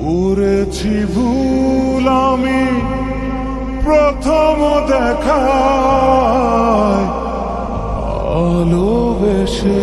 করেছি ভুল আমি। প্রথম দেখা ভালোবেসে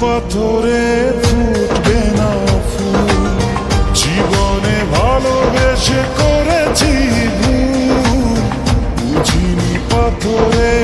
পাথরে ফুটবে না ফুল। জীবনে ভালোবেসে করেছি বুঝিনি পাথরে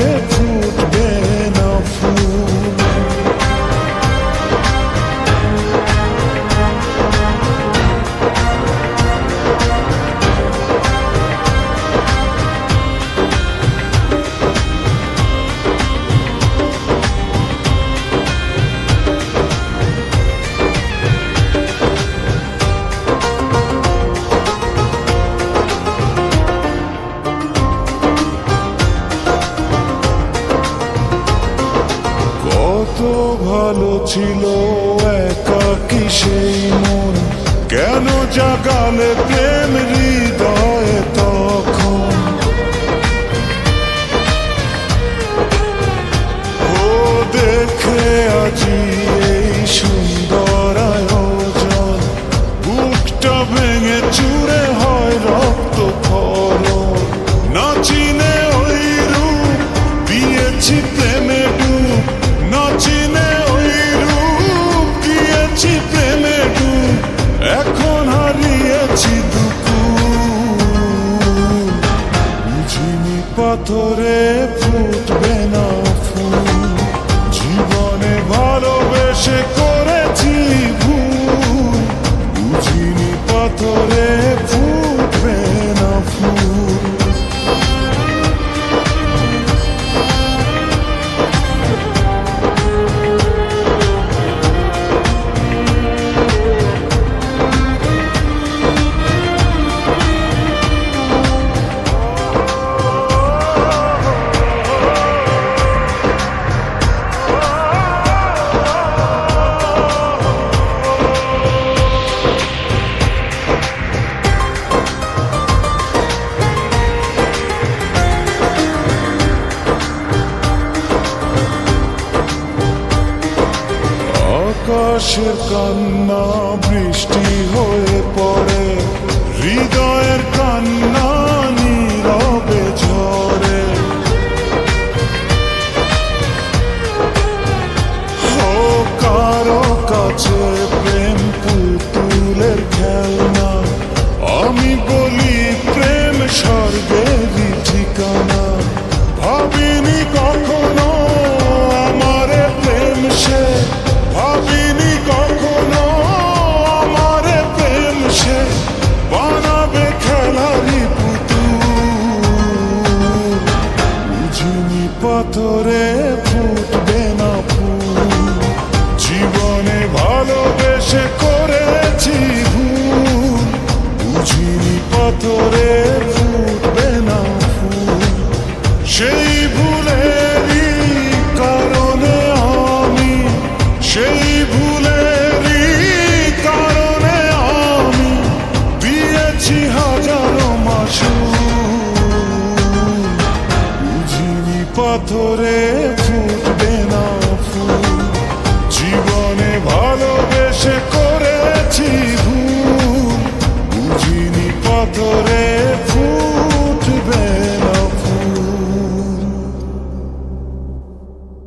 ভালো ছিল একাকি সেই মন? কেন জাগালে প্রেম পাথরে ফুটবে না। আকাশের কান্না বৃষ্টি হয়ে পড়ে হৃদয়ের কান্না। পাথরে ফুটে